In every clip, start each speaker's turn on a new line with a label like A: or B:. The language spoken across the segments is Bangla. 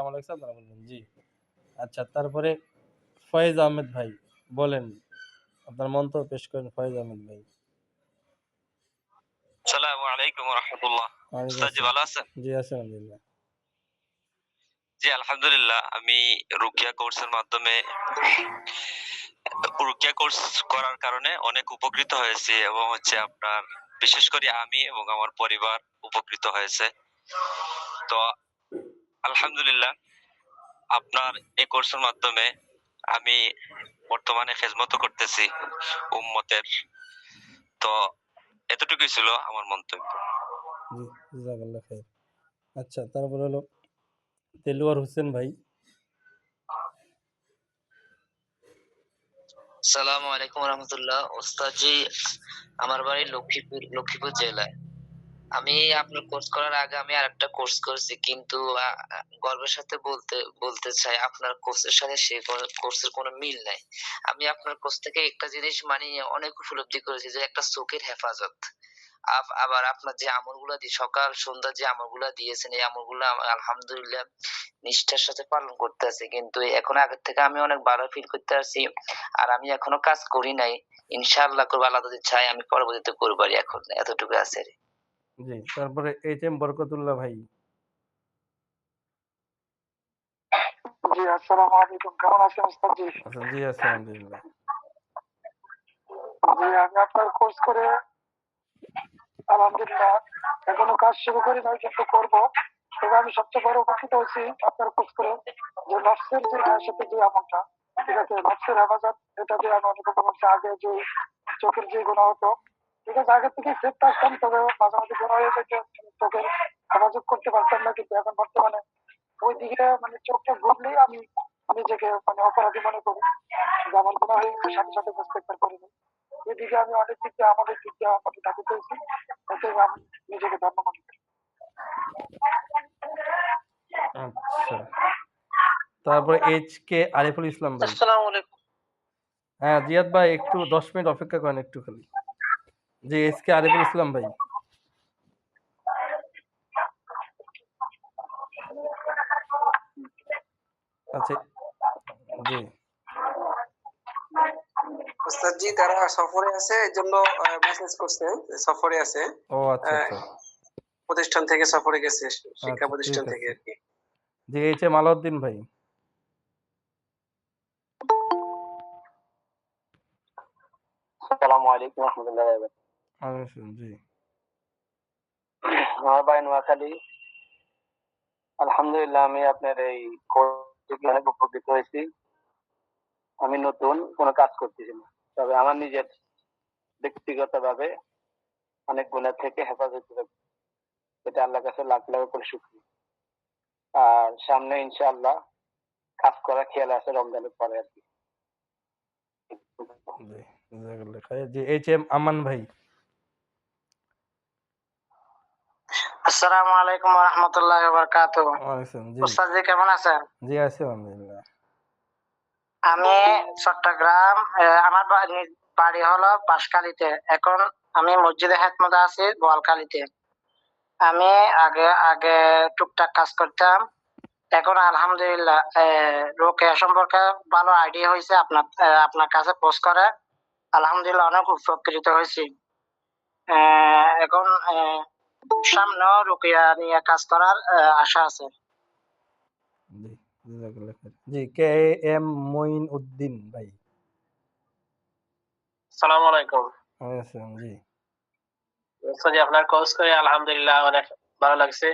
A: কেমন লাগছে আপনারা বলবেন জি আচ্ছা তারপরে ফয়েজ আহমেদ ভাই বলেন আপনার মন্তব্য পেশ করেন ফয়েজ আহমেদ ভাই
B: আসসালামু আলাইকুম ওয়া রাহমাতুল্লাহ উস্তাদ জি ভালো আছেন
A: জি আলহামদুলিল্লাহ
B: জি আলহামদুলিল্লাহ আমি রুকিয়া কোর্সের মাধ্যমে রুকিয়া কোর্স করার কারণে অনেক উপকৃত হয়েছে এবং হচ্ছে আপনার বিশেষ করে আমি এবং আমার পরিবার উপকৃত হয়েছে তো আলহামদুলিল্লাহ আপনার এই কোর্সের মাধ্যমে আমি বর্তমানে খেজমত করতেছি উম্মতের তো এতটুকুই ছিল আমার মন্তব্য
A: জি জাজাকাল্লাহ আচ্ছা তারপরে হলো তেলুয়ার হোসেন ভাই
B: সালাম আলাইকুম রহমতুল্লাহ ওস্তাদ জি আমার বাড়ি লক্ষ্মীপুর লক্ষ্মীপুর জেলায় আমি আপনার কোর্স করার আগে আমি আরেকটা কোর্স করেছি কিন্তু গর্বের সাথে বলতে বলতে চাই আপনার কোর্সের সাথে সেই কোর্সের কোনো মিল নাই আমি আপনার কোর্স থেকে একটা জিনিস মানে অনেক উপলব্ধি করেছি যে একটা চোখের হেফাজত আবার আপনার যে আমলগুলো দিয়ে সকাল সন্ধ্যা যে আমলগুলো দিয়েছেন এই আমলগুলো আলহামদুলিল্লাহ নিষ্ঠার সাথে পালন করতে আছে কিন্তু এখন আগের থেকে আমি অনেক ভালো ফিল করতে আছি আর আমি এখনো কাজ করি নাই ইনশাআল্লাহ করবো আল্লাহ যদি চাই আমি পরবর্তীতে করবো এখন এতটুকু আছে
A: জি তারপরে এইচ এম বরকতুল্লাহ ভাই
C: জি আসসালামু আলাইকুম কেমন আছেন ওস্তাদ জি আচ্ছা,
A: জি আলহামদুলিল্লাহ
C: জি আমি আপনার কোর্স করে আলহামদুলিল্লাহ এখনো কাজ শুরু করি নাই কিন্তু করব তবে আমি সবচেয়ে বড় উপকৃত হয়েছি আপনার কোর্স করে যে নফসের যে সাথে যে আমলটা ঠিক আছে নফসের হেফাজত এটা দিয়ে আমি অনেক উপকৃত আগে যে চোখের যে গুণা হতো ঠিক আগে থেকে সেফ আসতাম তবে মাঝামাঝি বড় হয়ে যেত চোখের যোগাযোগ করতে পারতাম না কিন্তু এখন বর্তমানে ওই দিকে মানে চোখটা ঘুরলেই আমি নিজেকে মানে অপরাধী মনে করি যেমন আমার গুণা হয়ে গেছে সাথে সাথে প্রত্যেকবার করিনি এদিকে আমি অনেক দিকে আমাদের দিক দিয়ে আমাকে দাবি করেছি তাতে আমি নিজেকে ধন্য মনে করি
A: আচ্ছা তারপরে এইচ কে আরিফুল ইসলাম ভাই
B: আসসালামু আলাইকুম
A: হ্যাঁ জিয়াদ ভাই একটু দশ মিনিট অপেক্ষা করেন একটু খালি জি এস কে আরিফুল ইসলাম ভাই আচ্ছা জি
C: জি তারা সফরে আছে মেসেজ করছে সফরে আছে
A: ও আচ্ছা, আচ্ছা।
C: প্রতিষ্ঠান থেকে সফরে গেছে আচ্ছা, শিক্ষা প্রতিষ্ঠান থেকে আর কি
A: জি এইচ এম আলাউদ্দিন ভাই
D: আসসালামু আলাইকুম
A: ভালো আছেন জি
D: আলহামদুলিল্লাহ আমি আপনার এই অনেক উপকৃত হয়েছি আমি নতুন কোনো কাজ করতেছি না তবে আমার নিজের ব্যক্তিগতভাবে অনেক গুণা থেকে হেফাজত এটা আল্লাহ কাছে লাখ লাখ করে শুক্রিয়া আর সামনে ইনশাআল্লাহ কাজ করা খেয়াল আছে রমজানের পরে আর কি
A: এইচ এম আমান ভাই
E: আসসালামু আলাইকুম ওয়া রাহমাতুল্লাহি ওয়া
A: বারাকাতুহু কেমন আছেন জি আছি আলহামদুলিল্লাহ
E: আমি চট্টগ্রাম আমার বাড়ি হলো এখন আমি মসজিদে আছি আমি আগে আগে টুকটাক কাজ করতাম এখন আলহামদুলিল্লাহ রোকে সম্পর্কে ভালো আইডিয়া হয়েছে আপনার আপনার কাছে পোস্ট করে আলহামদুলিল্লাহ অনেক উপকৃত হয়েছি এখন সামনে রুকিয়া নিয়ে কাজ করার আশা আছে
A: জি কে এম উদ্দিন ভাই
F: সালাম আলাইকুম জি আপনার কোর্স করে আলহামদুলিল্লাহ অনেক ভালো লাগছে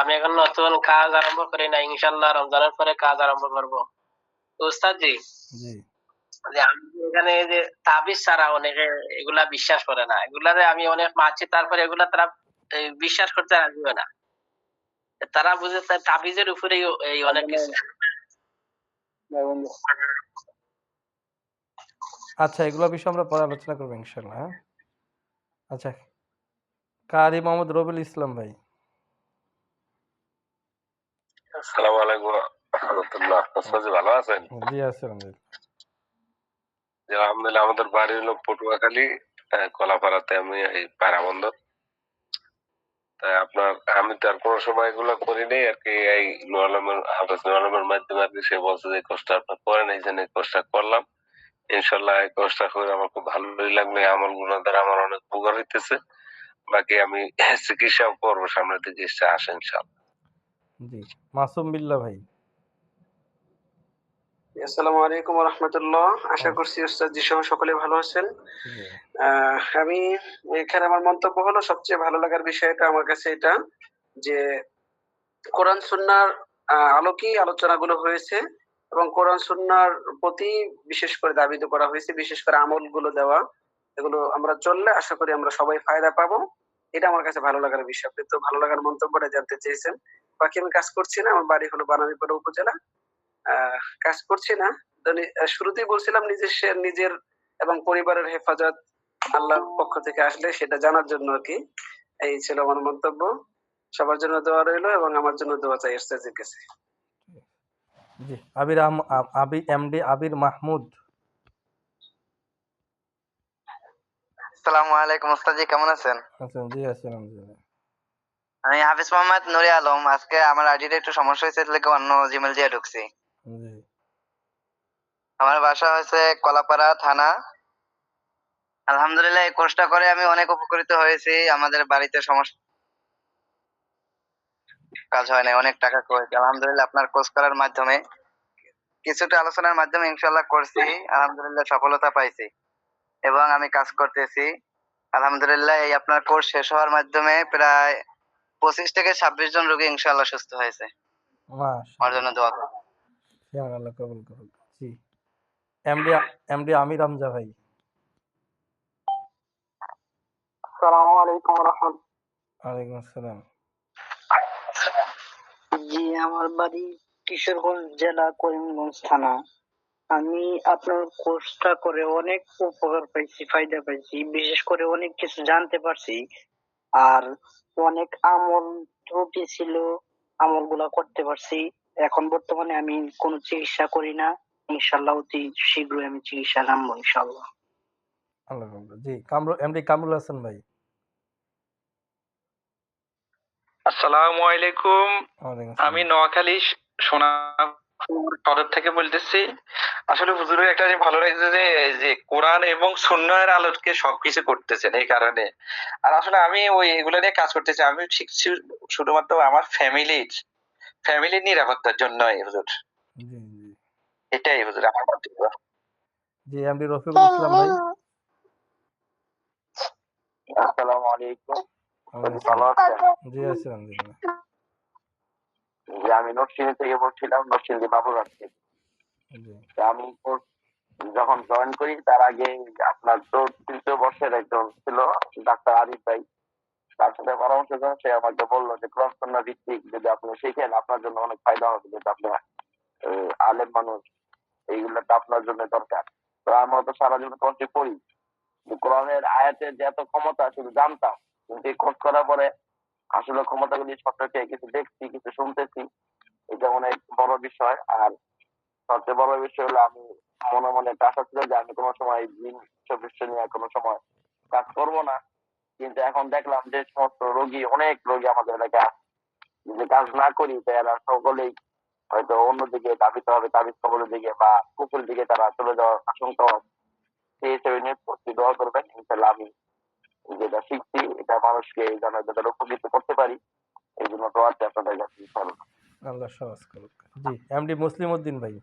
F: আমি এখন নতুন কাজ আরম্ভ করি না ইনশাল্লাহ রমজানের পরে কাজ আরম্ভ করব উস্তাদ জি জি এখানে যে তাবিজ ছাড়া অনেকে এগুলা বিশ্বাস করে না এগুলারে আমি অনেক মারছি তারপরে এগুলা তারা বিশ্বাস করতে রাজি হয় না তারা বুঝে তাবিজের উপরে এই অনেক কিছু
A: আচ্ছা এগুলো বিষয়ে আমরা পরে আলোচনা করবো ইনশাল্লাহ হ্যাঁ? আচ্ছা কারি মোহাম্মদ রবিল ইসলাম ভাই আলহামদুলিল্লাহ
G: আমাদের বাড়ির লোক পটুয়াখালী কলাপাড়াতে আমি এই পাড়া তাই আপনার আমি তো আর কোনো সময় এগুলো করি নাই আর কি এই নোয়ালামের হাফেজ নোয়ালামের মাধ্যমে আর কি সে বলছে যে কষ্ট আপনার করেন এই জন্য কোর্সটা করলাম ইনশাল্লাহ এই কোর্সটা করে আমার খুব ভালোই লাগলো আমল গুলো দ্বারা আমার অনেক উপকার হইতেছে বাকি আমি চিকিৎসাও করবো সামনে দিকে ইচ্ছা আসে ইনশাল্লাহ
A: জি মাসুম বিল্লাহ ভাই
H: আসসালামু আলাইকুম রহমতুল্লাহ আশা হ্যাঁ। করছি উস্তাদ জি সহ সকলে ভালো আছেন আমি এখানে আমার মন্তব্য হলো সবচেয়ে ভালো লাগার বিষয়টা আমার কাছে এটা যে কোরআন সুন্নার আলোকেই আলোচনাগুলো হয়েছে এবং কোরআন সুন্নার প্রতি বিশেষ করে দাবিত করা হয়েছে বিশেষ করে আমল গুলো দেওয়া এগুলো আমরা চললে আশা করি আমরা সবাই ফায়দা পাবো এটা আমার কাছে ভালো লাগার বিষয় আপনি তো ভালো লাগার মন্তব্যটা জানতে চেয়েছেন বাকি আমি কাজ করছি না আমার বাড়ি হলো বানামিপাড়া উপজেলা কাজ করছি না শুরুতেই বলছিলাম নিজের নিজের এবং পরিবারের হেফাজত আল্লাহর পক্ষ থেকে আসলে সেটা জানার জন্য আর কি এই ছিল আমার মন্তব্য সবার জন্য দোয়া রইল এবং আমার জন্য দোয়া চাই এস্তাজির কাছে
A: জি আবির আবি এমডি আবির মাহমুদ
I: আসসালামু আলাইকুম ওস্তাদজি কেমন আছেন
A: আছেন জি আছেন
I: আমি হাফিজ মোহাম্মদ নুরি আলম আজকে আমার আইডিটা একটু সমস্যা হয়েছে অন্য জিমেল দিয়ে ঢুকছি আমার বাসা হয়েছে কলাপাড়া থানা আলহামদুলিল্লাহ এই কোর্সটা করে আমি অনেক উপকৃত হয়েছি আমাদের বাড়িতে সমস্যা কাজ হয় নাই অনেক টাকা খরচ আলহামদুলিল্লাহ আপনার কোর্স করার মাধ্যমে কিছুটা আলোচনার মাধ্যমে ইনশাল্লাহ করছি আলহামদুলিল্লাহ সফলতা পাইছি এবং আমি কাজ করতেছি আলহামদুলিল্লাহ এই আপনার কোর্স শেষ হওয়ার মাধ্যমে প্রায় পঁচিশ থেকে ছাব্বিশ জন রোগী ইনশাল্লাহ সুস্থ হয়েছে আমার জন্য দোয়া
A: হ্যাঁ, আল্লাহ কবুল করুন জি এমডি এমডি আমির আমজা ভাই আলাইকুম আসসালাম
J: জি আমার বাড়ি কিশোরগঞ্জ জেলা করিমগঞ্জ থানা আমি আপনার কোর্সটা করে অনেক উপকার পাইছি ফায়দা পাইছি বিশেষ করে অনেক কিছু জানতে পারছি আর অনেক আমল ত্রুটি ছিল আমলগুলা করতে পারছি এখন বর্তমানে আমি কোন চিকিৎসা করি না ইনশাল্লাহ অতি শীঘ্রই আমি চিকিৎসা নামবো ইনশাল্লাহ
A: আলহামদুলিল্লাহ জি কামরু এমডি কামরুল হাসান ভাই
B: আসসালামু আলাইকুম আমি নোয়াখালী সোনাপুর সদর থেকে বলতেছি আসলে একটা ভালো লাগছে যে যে কোরআন এবং সুন্নার আলোকে সবকিছু করতেছেন এই কারণে আর আসলে আমি ওই এগুলো নিয়ে কাজ করতেছি আমি ঠিক শুধুমাত্র আমার ফ্যামিলির ফ্যামিলির নিরাপত্তার জন্য হুজুর এটাই হুজুর আমার মন্তব্য
A: জি আমি রফিকুল ইসলাম ভাই
K: আসসালামু আলাইকুম
A: জি আলহামদুলিল্লাহ
K: জি আমি নরসিংহ থেকে বলছিলাম নরসিংহ বাবুর থেকে আমি যখন জয়েন করি তার আগে আপনার তো তৃতীয় বর্ষের একজন ছিল ডাক্তার আরিফ ভাই তার পরামর্শ জন্য সে আমাকে বললো যে ক্রসন্না ভিত্তিক যদি আপনি শেখেন আপনার জন্য অনেক ফায়দা হবে যেটা আপনি আলেম মানুষ এইগুলো তো আপনার জন্য দরকার তো আমরা তো সারা জীবন কোনটি পড়ি কোরআনের আয়াতের যে এত ক্ষমতা শুধু জানতাম কিন্তু এই কোর্স করার পরে আসলে ক্ষমতা গুলি সবটাকে কিছু দেখছি কিছু শুনতেছি এটা অনেক বড় বিষয় আর সবচেয়ে বড় বিষয় হলো আমি মনে মনে একটা আশা ছিল যে আমি কোনো সময় জিম বিশ্ব নিয়ে কোনো সময় কাজ করবো না কিন্তু এখন দেখলাম যে সমস্ত রোগী অনেক রোগী আমাদের এলাকায় যে কাজ না করি তারা সকলেই হয়তো অন্যদিকে দাবিত হবে দাবি সকলের দিকে বা কুকুর দিকে তারা চলে যাওয়ার আশঙ্কা সেই হিসেবে নিয়ে দোয়া করবেন ইনশাল্লাহ আমি যেটা শিখছি এটা মানুষকে জানা যাতে উপকৃত করতে পারি এই জন্য দোয়াতে আপনাদের কাছে
A: আল্লাহ সহজ করুক জি এমডি মুসলিম উদ্দিন ভাই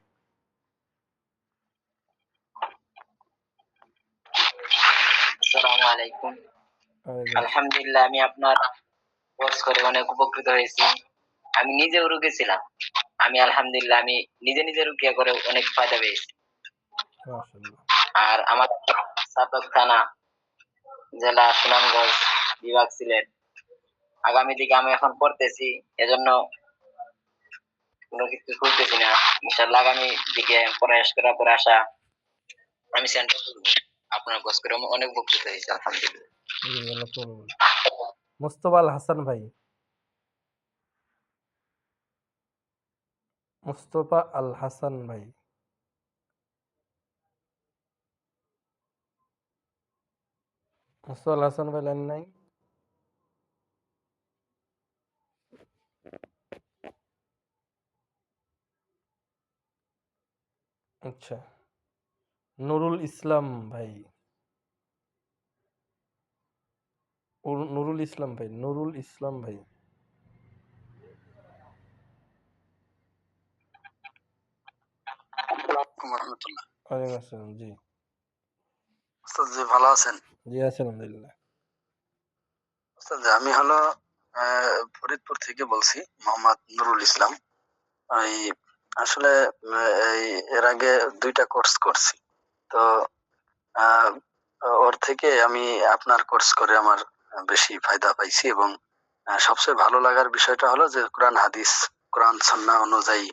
L: আসসালামু আলাইকুম আলহামদুলিল্লাহ আমি আপনার কোর্স করে অনেক উপকৃত হয়েছি আমি নিজে রুগী ছিলাম আমি আলহামদুলিল্লাহ আমি নিজে নিজে রুকিয়া করে অনেক ফায়দা পেয়েছি আর আমার সাতক থানা জেলা সুনামগঞ্জ বিভাগ ছিলেন আগামী দিকে আমি এখন পড়তেছি এজন্য কোনো কিছু করতেছি না ইনশাল্লাহ আগামী দিকে প্রয়াস করার পর আমি সেন্টার আপনার আমি অনেক উপকৃত হয়েছে আলহামদুলিল্লাহ
A: মোস্তফাল হাসান ভাই মুস্তফা আল হাসান ভাই মুস্তফা আল হাসান ভাই লাইন নাই আচ্ছা নুরুল ইসলাম ভাই নুরুল ইসলাম ভাই নুরুল ইসলাম ভাই
B: আমি হলো ফরিদপুর থেকে বলছি মোহাম্মদ নুরুল ইসলাম এই আসলে এর আগে দুইটা কোর্স করছি তো ওর থেকে আমি আপনার কোর্স করে আমার বেশি ফায়দা পাইছি এবং সবচেয়ে ভালো লাগার বিষয়টা হলো যে কোরআন হাদিস কোরআন সন্না অনুযায়ী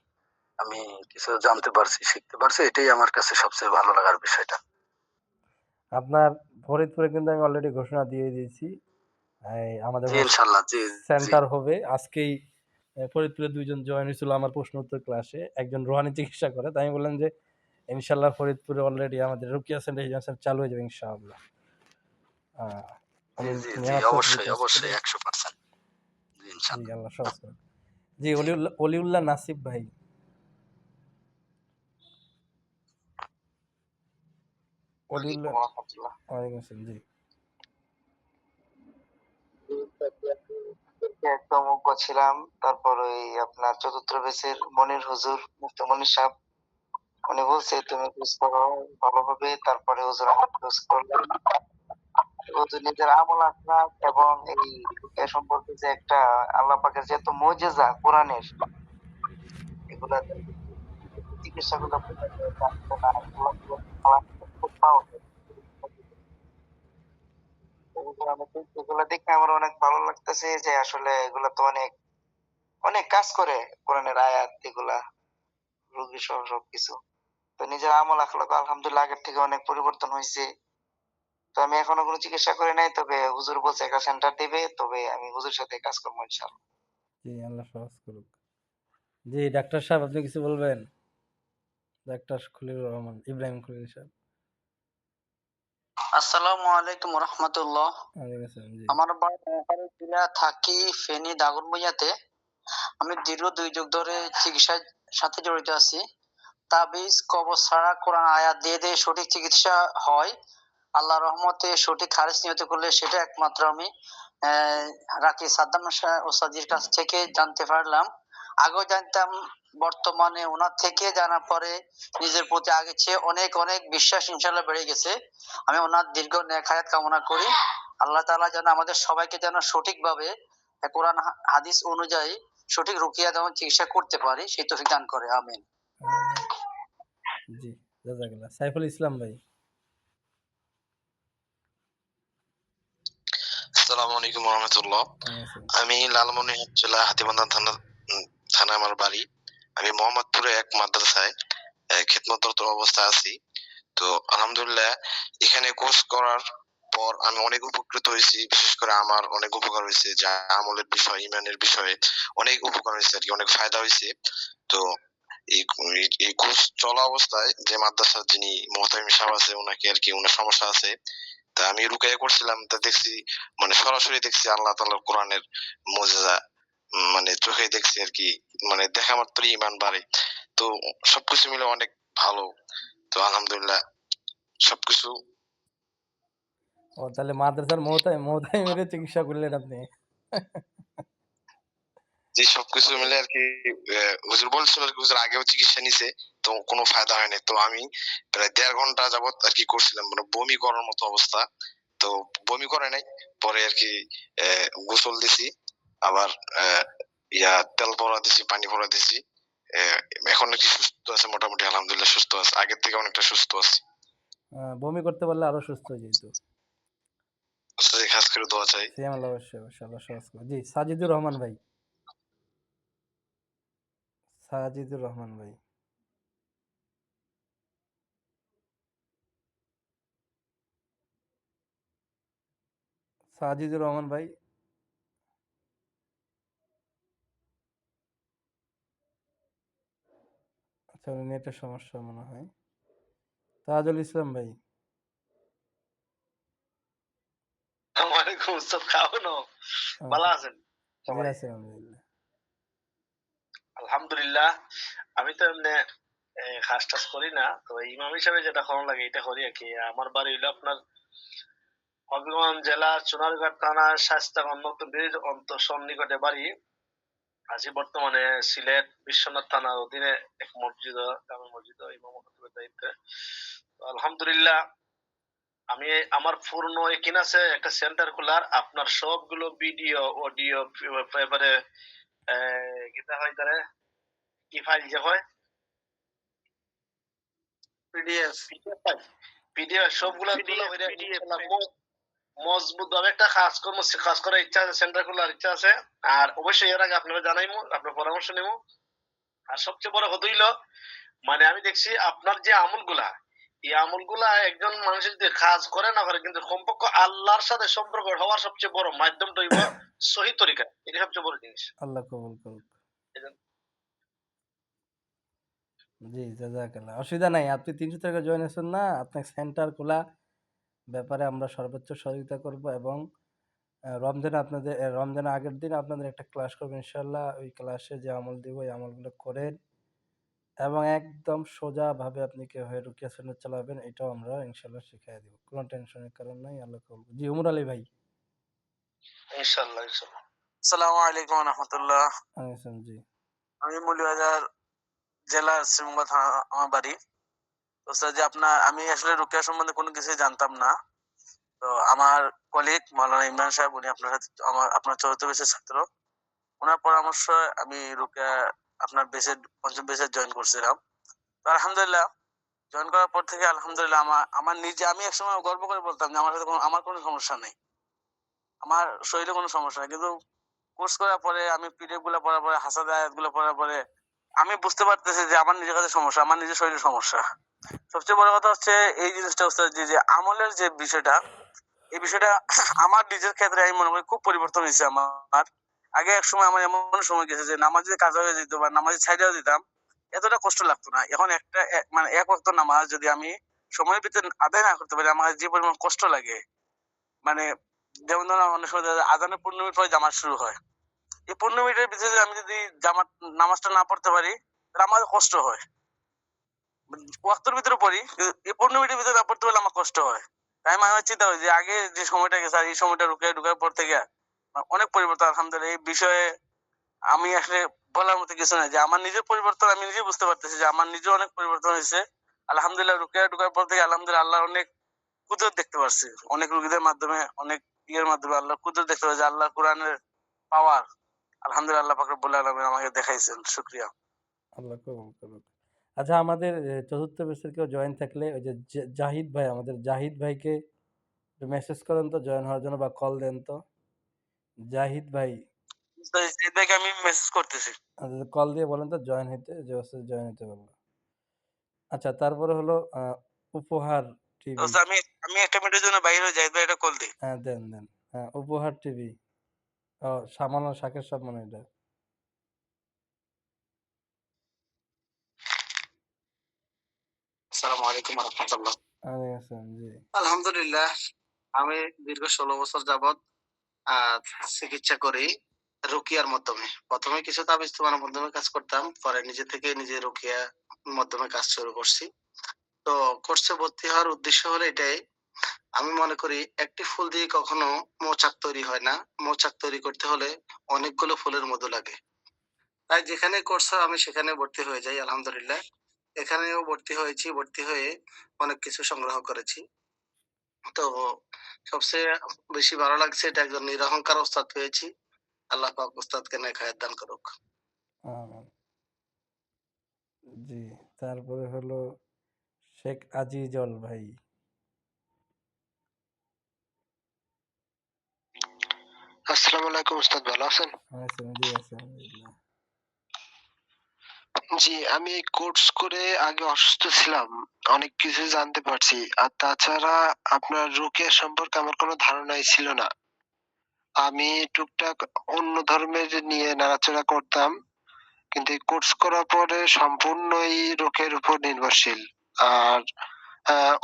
B: আমি কিছু জানতে পারছি শিখতে পারছি এটাই আমার কাছে সবচেয়ে ভালো লাগার বিষয়টা
A: আপনার ফরিদপুরে কিন্তু আমি অলরেডি ঘোষণা দিয়ে দিয়েছি আমাদের সেন্টার হবে আজকেই ফরিদপুরে দুইজন জয়েন হয়েছিল আমার প্রশ্ন উত্তর ক্লাসে একজন রোহানি চিকিৎসা করে তাই আমি বললাম যে ইনশাল্লাহ ফরিদপুরে অলরেডি আমাদের রুকিয়া সেন্টার এজেন্সি চালু হয়ে যাবে ইনশাআল্লাহ নাসিব ভাই
M: ছিলাম তারপর ওই আপনার চতুর্থ বেসের মনির হুজুর মুফতি মনির সাহেব উনি মানে বলছে তুমি গোস করো ভালোভাবে তারপরে ওজন গোস নিজের আমল আপনার এবং এই সম্পর্কে যে একটা আল্লাহ পাকের যে এত মজেজা কোরআনের এগুলা এগুলা দেখে আমার অনেক ভালো লাগতেছে যে আসলে এগুলা তো অনেক অনেক কাজ করে কোরআনের আয়াত এগুলা রোগী সহ সবকিছু তো নিজের আমল আখলাক আলহামদুলিল্লাহ আগের থেকে অনেক পরিবর্তন হয়েছে তো আমি এখনো কোনো চিকিৎসা করি নাই তবে হুজুর বলছে একটা সেন্টার দিবে তবে আমি হুজুর সাথে কাজ করবো ইনশাআল্লাহ
A: জি আল্লাহ সহজ করুক জি ডাক্তার সাহেব আপনি কিছু বলবেন ডাক্তার রহমান ইব্রাহিম খলিল সাহেব
N: আসসালামু আলাইকুম রহমতুল্লাহ আমার বাড়ি জেলা থাকি ফেনী দাগনভূঞাতে আমি দীর্ঘ দুই যুগ ধরে চিকিৎসার সাথে জড়িত আছি তাবিজ কবর ছাড়া কোরআন আয়াত দিয়ে দিয়ে সঠিক চিকিৎসা হয় আল্লাহ রহমতে সঠিক খারিজ নিহত করলে সেটা একমাত্র আমি রাকি সাদ্দাম ওসাদির কাছ থেকে জানতে পারলাম আগেও জানতাম বর্তমানে ওনার থেকে জানার পরে নিজের প্রতি আগে চেয়ে অনেক অনেক বিশ্বাস ইনশাল্লাহ বেড়ে গেছে আমি ওনার দীর্ঘ নেখায়াত কামনা করি আল্লাহ তালা যেন আমাদের সবাইকে যেন সঠিকভাবে কোরআন হাদিস অনুযায়ী সঠিক রুকিয়া যেমন চিকিৎসা করতে পারি সেই তো দান করে আমিন
A: জি জাজাকাল্লাহ সাইফুল ইসলাম ভাই
O: আসসালামু আলাইকুম রহমতুল্লাহ আমি লালমনি জেলা হাতিবান্ধা থানা থানা আমার বাড়ি আমি মোহাম্মদপুরে এক মাদ্রাসায় খেদমতরত অবস্থা আছি তো আলহামদুলিল্লাহ এখানে কোর্স করার পর আমি অনেক উপকৃত হয়েছি বিশেষ করে আমার অনেক উপকার হয়েছে যা আমলের বিষয় ইমানের বিষয়ে অনেক উপকার হয়েছে আর কি অনেক ফায়দা হয়েছে তো এই চলা অবস্থায় যে মাদ্রাসার যিনি মোহতামিম সাহেব আছে ওনাকে আর কি সমস্যা আছে তা আমি রুকাইয়া করছিলাম তা দেখছি মানে সরাসরি দেখছি আল্লাহ কোরআনের মানে চোখে দেখছি আর কি মানে দেখা মাত্রই ইমান বাড়ে তো সবকিছু মিলে অনেক ভালো তো আলহামদুলিল্লাহ সবকিছু
A: ও তাহলে মাদ্রাসার মহতায় মহতায় চিকিৎসা করলেন আপনি
O: যে সবকিছু মিলে আর কি হুজুর বলছিল আর কি হুজুর আগেও চিকিৎসা নিছে তো কোনো ফায়দা হয়নি তো আমি প্রায় দেড় ঘন্টা যাবত আর কি করছিলাম মানে বমি করার মতো অবস্থা তো বমি করে নাই পরে আর কি গোসল দিছি আবার ইয়া তেল পরা দিছি পানি পরা দিছি এখন আর কি সুস্থ আছে মোটামুটি আলহামদুলিল্লাহ সুস্থ আছে আগের থেকে অনেকটা সুস্থ আছে
A: বমি করতে পারলে আরো সুস্থ হয়ে যেত
O: আচ্ছা, খাস করে দোয়া চাই
A: অবশ্যই অবশ্যই আল্লাহ সহজ জি সাজিদুর রহমান ভাই সাজিদুর রহমান ভাই সাজিদুর রহমান ভাই আচ্ছা নেটের সমস্যা মনে হয় তাজুল ইসলাম ভাই
B: ওয়ালাইকুম আসসালাম কেমন ভালো আছেন
A: আলহামদুলিল্লাহ
B: আলহামদুলিল্লাহ আমি তো এমনি খাস টাস করি না তো ইমাম হিসাবে যেটা কম লাগে এটা করি আর কি আমার বাড়ি হইলো আপনার হবিগঞ্জ জেলা চুনারঘাট থানা স্বাস্থ্য নতুনবীর অন্তর সন্নিকটে বাড়ি আজি বর্তমানে সিলেট বিশ্বনাথ থানার অধীনে এক মসজিদ গ্রামের মসজিদ ইমাম দায়িত্বে আলহামদুলিল্লাহ আমি আমার পূর্ণ একিন আছে একটা সেন্টার খোলার আপনার সবগুলো ভিডিও অডিও এবারে অবশ্যই পরামর্শ নেব আর সবচেয়ে বড় কথা মানে আমি দেখছি আপনার যে গুলা এই গুলা একজন মানুষ যদি কাজ করে না করে কিন্তু কমপক্ষ আল্লাহর সাথে সম্পর্ক হওয়ার সবচেয়ে বড় মাধ্যমটা সহি তরিকা এটা সবচেয়ে বড় জিনিস
A: আল্লাহ কবুল করুক জি জাজাকাল্লাহ অসুবিধা নাই আপনি তিনশো টাকা জয়েন আছেন না আপনার সেন্টার খোলা ব্যাপারে আমরা সর্বোচ্চ সহযোগিতা করব এবং রমজান আপনাদের রমজান আগের দিন আপনাদের একটা ক্লাস করবো ইনশাল্লাহ ওই ক্লাসে যে আমল দিব ওই আমলগুলো করেন এবং একদম সোজাভাবে আপনি কে হয়ে রুকিয়া সুন্নত চালাবেন এটাও আমরা ইনশাল্লাহ শিখাই দেবো কোনো টেনশনের কারণ নাই আল্লাহ জি উমর আলী ভাই
O: ইনশাআল্লাহ
P: আলাইকুম রহমতুল্লাহ আমি জেলার শ্রীমঙ্গল আমার বাড়ি তো স্যার যে আপনার আমি আসলে সম্বন্ধে কোনো জানতাম না তো আমার কলিগ ইমরান সাহেব উনি আপনার সাথে আমার আপনার চতুর্থ বেসের ছাত্র ওনার পরামর্শ আমি রোকেয়া আপনার বেসে পঞ্চম বেসে জয়েন করছিলাম তো আলহামদুলিল্লাহ জয়েন করার পর থেকে আলহামদুলিল্লাহ আমার আমার নিজে আমি একসময় গর্ব করে বলতাম যে আমার সাথে আমার কোনো সমস্যা নেই আমার শরীরে কোনো সমস্যা কিন্তু কোর্স করার পরে আমি পিডিএফ গুলো পড়ার পরে হাসা আয়াত গুলো পড়ার পরে আমি বুঝতে পারতেছি যে আমার নিজের কাছে সমস্যা আমার নিজের শরীরে সমস্যা সবচেয়ে বড় কথা হচ্ছে এই জিনিসটা হচ্ছে যে যে আমলের যে বিষয়টা এই বিষয়টা আমার নিজের ক্ষেত্রে আমি মনে করি খুব পরিবর্তন হয়েছে আমার আগে এক সময় আমার এমন সময় গেছে যে নামাজে কাজ হয়ে যেত বা নামাজে ছাইডেও দিতাম এতটা কষ্ট লাগতো না এখন একটা মানে এক অক্ত নামাজ যদি আমি সময়ের ভিতরে আদায় না করতে পারি আমার যে পরিমাণ কষ্ট লাগে মানে যেমন ধরো অনেক সময় আজানের পনেরো মিনিট পরে জামাত শুরু হয় এই পনেরো মিনিটের ভিতরে আমি যদি জামাত নামাজটা না পড়তে পারি তাহলে আমার কষ্ট হয় ভিতরে পড়ি এই ভিতরে না পড়তে পারলে আমার কষ্ট হয় আমার চিন্তা হয় যে আগে যে সময়টা গেছে এই সময়টা ঢুকে পর থেকে অনেক পরিবর্তন আলহামদুলিল্লাহ এই বিষয়ে আমি আসলে বলার মতো কিছু নাই যে আমার নিজের পরিবর্তন আমি নিজে বুঝতে পারতেছি যে আমার নিজে অনেক পরিবর্তন হয়েছে আলহামদুলিল্লাহ রুকিয়া ঢুকার পর থেকে আলহামদুলিল্লাহ আল্লাহ অনেক কুদরত দেখতে পারছি অনেক রুগীদের মাধ্যমে অনেক ইয়ের মাধ্যমে আল্লাহ কুদরত দেখতে হবে যে আল্লাহ কোরআনের পাওয়ার আলহামদুলিল্লাহ পাকে বলে আলমে আমাকে দেখাইছেন শুক্রিয়া আল্লাহ আচ্ছা আমাদের চতুর্থ বেসের কেউ জয়েন থাকলে ওই যে জাহিদ ভাই আমাদের জাহিদ ভাইকে মেসেজ করেন তো জয়েন হওয়ার জন্য বা কল দেন তো জাহিদ ভাই আমি মেসেজ করতেছি কল আচ্ছা, আচ্ছা, দিয়ে বলেন তো জয়েন হইতে যে জয়েন হতে পারবো আচ্ছা তারপরে হলো উপহার টিভি আমি আমি একটা মিনিটের জন্য বাইরে যাই এটা কল দে হ্যাঁ দেন দেন হ্যাঁ উপহার টিভি ও সামান্য শাকের সব মনে এটা আলহামদুলিল্লাহ আমি দীর্ঘ ষোলো বছর যাবৎ চিকিৎসা করি রুকিয়ার মাধ্যমে প্রথমে কিছু তাবিজ তোমার মাধ্যমে কাজ করতাম পরে নিজে থেকে নিজে রুকিয়ার মাধ্যমে কাজ শুরু করছি তো কোর্সে ভর্তি হওয়ার উদ্দেশ্য হলো এটাই আমি মনে করি একটি ফুল দিয়ে কখনো মৌচাক তৈরি হয় না মৌচাক তৈরি করতে হলে অনেকগুলো ফুলের মধু লাগে তাই যেখানে কোর্স হয় আমি সেখানে ভর্তি হয়ে যাই আলহামদুলিল্লাহ এখানেও ভর্তি হয়েছি ভর্তি হয়ে অনেক কিছু সংগ্রহ করেছি তো সবচেয়ে বেশি ভালো লাগছে এটা একজন নিরহংকার ওস্তাদ পেয়েছি আল্লাহ পাক কেন খায়ের দান করুক জি তারপরে হলো শেখ আজিজল ভাই আসসালামু আলাইকুম উস্তাদ ভালো আছেন জি আছি জি আমি এই কোর্স করে আগে অসুস্থ ছিলাম অনেক কিছু জানতে পারছি আর তাছাড়া আপনার রুকিয়া সম্পর্কে আমার কোনো ধারণাই ছিল না আমি টুকটাক অন্য ধর্মের নিয়ে নাড়াচড়া করতাম কিন্তু এই কোর্স করার পরে সম্পূর্ণই রোগের উপর নির্ভরশীল আর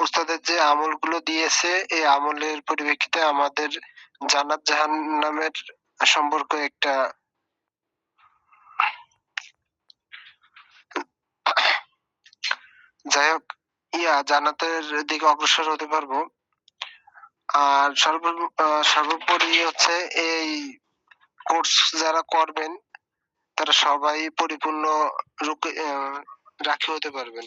P: ওস্তাদের যে আমলগুলো দিয়েছে এই আমলের পরিপ্রেক্ষিতে আমাদের জান্নাত জাহান নামের সম্পর্ক একটা যাই হোক ইয়া জান্নাতের দিকে অগ্রসর হতে পারবো আর সর্ব সর্বোপরি হচ্ছে এই কোর্স যারা করবেন তারা সবাই পরিপূর্ণ রূপে রাখি হতে পারবেন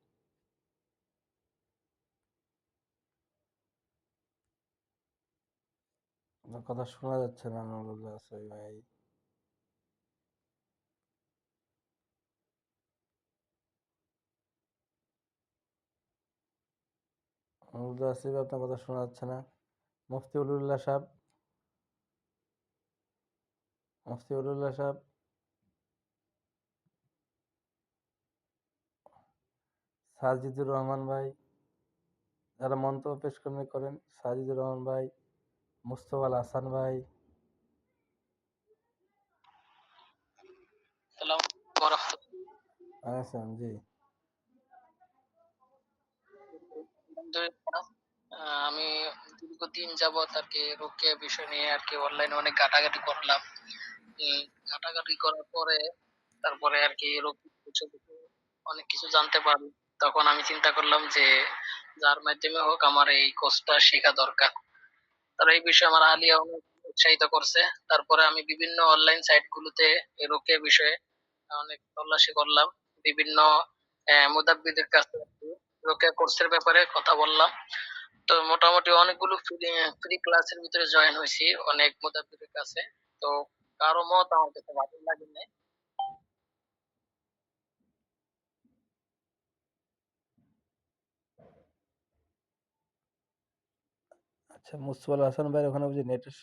P: আপনার কথা শোনা যাচ্ছে না নুরুল্লাহ সই ভাই নুরুল্লাহ আসিফ আপনার কথা শোনা যাচ্ছে না মুফতি উলুল্লাহ সাহেব মুফতি উলুল্লাহ সাহেব সাজিদুর রহমান ভাই যারা মন্তব্য পেশ করেন সাজিদুর রহমান ভাই মুস্তফাল হাসান ভাই জি আমি দীর্ঘদিন আর কি বিষয় নিয়ে আর কি অনলাইনে অনেক ঘাটাঘাটি করলাম ঘাটাঘাটি করার পরে তারপরে আর কি অনেক কিছু জানতে পারলাম তখন আমি চিন্তা করলাম যে যার মাধ্যমে হোক আমার এই কোর্সটা শেখা দরকার তারা এই বিষয়ে আমার আলিয়া অনেক উৎসাহিত করছে তারপরে আমি বিভিন্ন অনলাইন সাইট গুলোতে রোকেয়া বিষয়ে অনেক তল্লাশি করলাম বিভিন্ন মুদাব্বিদের কাছে রোকে কোর্সের ব্যাপারে কথা বললাম তো মোটামুটি অনেকগুলো ফ্রি ফ্রি ক্লাসের ভিতরে জয়েন হয়েছি অনেক মুদাব্বিদের কাছে তো কারো মত আমার কাছে ভালো লাগে নাই আচ্ছা মুসফল হাসান ভাইয়ের ওখানে বুঝি নেটের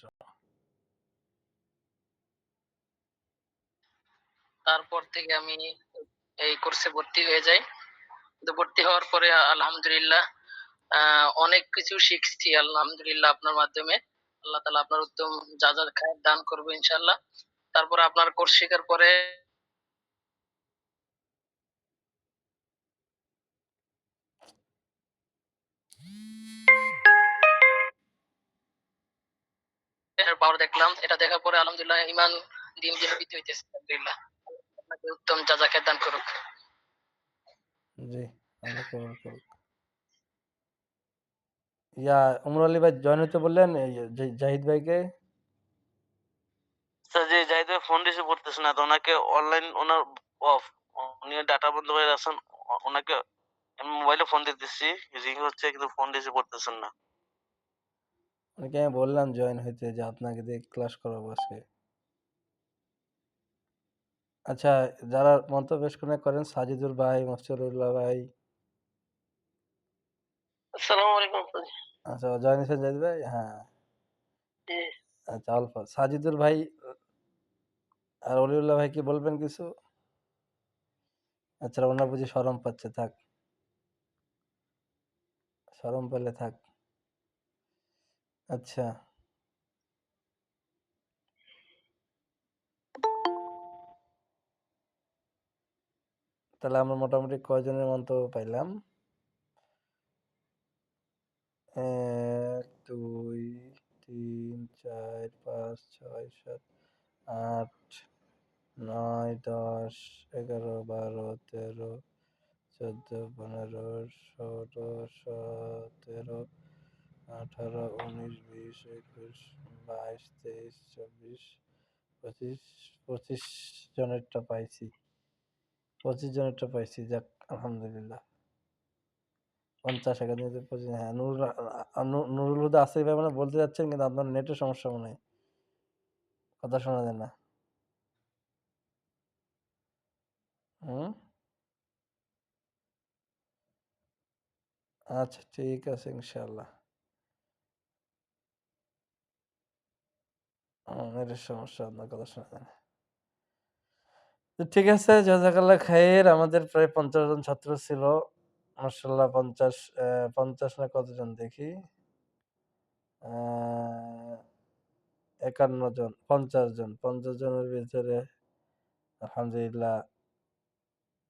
P: তারপর থেকে আমি এই কোর্সে ভর্তি হয়ে যাই তো ভর্তি হওয়ার পরে আলহামদুলিল্লাহ অনেক কিছু শিখছি আলহামদুলিল্লাহ আপনার মাধ্যমে আল্লাহ তালা আপনার উত্তম যা যা খায়ের দান করবো ইনশাল্লাহ তারপর আপনার কোর্স শেখার পরে এটার পাওয়ার দেখলাম এটা দেখার পরে আলহামদুলিল্লাহ ইমান দিন দিন বৃদ্ধি হইতেছে আলহামদুলিল্লাহ আপনাকে উত্তম দান করুক জি ইয়া উমর আলী ভাই জয়েন হতে বললেন জাহিদ ভাইকে স্যার যে জাহিদ ভাই ফোন রিসিভ করতেছে না তো ওনাকে অনলাইন ওনার অফ উনি ডাটা বন্ধ করে রাখছেন ওনাকে মোবাইলে ফোন দিতেছি রিং হচ্ছে কিন্তু ফোন রিসিভ করতেছেন না অনেকে আমি বললাম জয়েন হইতে যে আপনাকে দিয়ে ক্লাস করাবো আজকে আচ্ছা যারা মন্তব্য পেশ করেন সাজিদুর ভাই মফসুরুল্লাহ ভাই আসসালামু আলাইকুম আচ্ছা জয়েন হয়েছেন জাহিদ ভাই হ্যাঁ আচ্ছা আলফা সাজিদুর ভাই আর অলিউল্লাহ ভাই কি বলবেন কিছু আচ্ছা ওনার বুঝি সরম পাচ্ছে থাক সরম পেলে থাক আচ্ছা। তাহলে আমরা মোটামুটি কয়জনের মন্তব্য পাইলাম? এক দুই তিন চার পাঁচ ছয় সাত আট নয় দশ এগারো বারো তেরো চোদ্দ পনেরো ষোলো সতেরো আঠারো উনিশ বিশ একুশ বাইশ তেইশ চব্বিশ পঁচিশ পঁচিশ জনেরটা পাইছি পঁচিশ জনেরটা পাইছি যাক আলহামদুলিল্লাহ পঞ্চাশ একাডেমিতে পঁচিশ হ্যাঁ নুরুল নুরুল হুদা আসিফ ভাই মানে বলতে যাচ্ছেন কিন্তু আপনার নেটের সমস্যা মনে হয় কথা শোনা যায় না হুম আচ্ছা ঠিক আছে ইনশাল্লাহ আমার সমস্যা অন্য কথা শোনা ঠিক আছে জাজাকাল্লা খায়ের আমাদের প্রায় পঞ্চাশ জন ছাত্র ছিল মার্শাল্লাহ পঞ্চাশ পঞ্চাশ না কতজন দেখি একান্ন জন পঞ্চাশ জন পঞ্চাশ জনের ভিতরে আলহামদুলিল্লাহ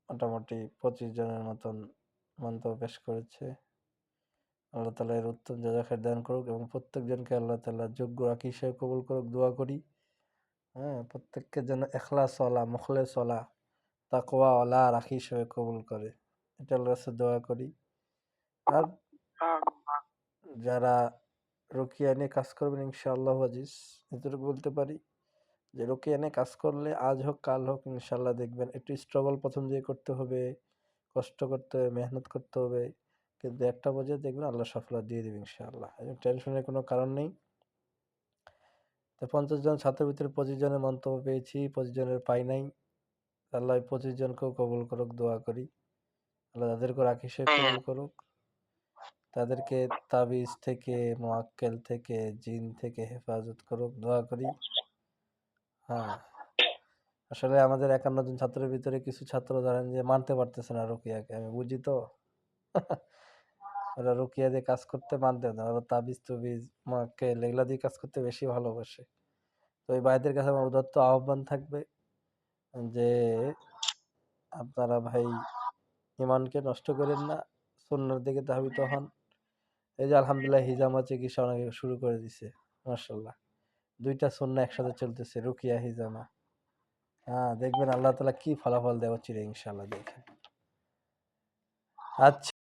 P: মোটামুটি পঁচিশ জনের মতন মন্তব্য পেশ করেছে আল্লাহ তালা এর উত্তম জাজাখের দান করুক এবং প্রত্যেকজনকে আল্লাহ তালা যোগ্য রাখি হিসেবে কবুল করুক দোয়া করি হ্যাঁ প্রত্যেককে যেন এখলাসওয়ালা মুখলেসওয়ালা অলা রাখি হিসেবে কবুল করে এটা আল্লাহ কাছে দোয়া করি আর যারা রোকিয়া নিয়ে কাজ করবেন ইনশাআল্লাহ আজিজ এতটুকু বলতে পারি যে রোকিয়া নিয়ে কাজ করলে আজ হোক কাল হোক ইনশাল্লাহ দেখবেন একটু স্ট্রাগল প্রথম দিয়ে করতে হবে কষ্ট করতে হবে মেহনত করতে হবে কিন্তু একটা পর্যায়ে দেখবেন আল্লাহ সফলতা দিয়ে দেবে ইনশাআল্লাহ এবং টেনশনের কোনো কারণ নেই তো পঞ্চাশ জন ছাত্রের ভিতরে পঁচিশ জনের মন্তব্য পেয়েছি পঁচিশ জনের পাই নাই আল্লাহ পঁচিশ জনকেও কবুল করুক দোয়া করি আল্লাহ তাদেরকে রাখি সে হ্যাঁ। কবল করুক তাদেরকে তাবিজ থেকে মোয়াক্কেল থেকে জিন থেকে হেফাজত করুক দোয়া করি হ্যাঁ আসলে আমাদের একান্ন জন ছাত্রের ভিতরে কিছু ছাত্র ধরেন যে মানতে পারতেছে না রোকিয়াকে আমি বুঝি তো ওরা রুকিয়া দিয়ে কাজ করতে বাদ দেয় না ওরা তাবিজ তুবিজ মাকে লেগলা দিয়ে কাজ করতে বেশি ভালোবাসে তো এই ভাইদের কাছে আমার উদাত্ত আহ্বান থাকবে যে আপনারা ভাই ইমানকে নষ্ট করেন না সুন্নার দিকে ধাবিত হন এই যে আলহামদুলিল্লাহ হিজামা চিকিৎসা অনেকে শুরু করে দিছে মার্শাল্লাহ দুইটা সুন্ন একসাথে চলতেছে রুকিয়া হিজামা হ্যাঁ দেখবেন আল্লাহ তালা কি ফলাফল দেওয়া চিরে ইনশাল্লাহ দেখেন আচ্ছা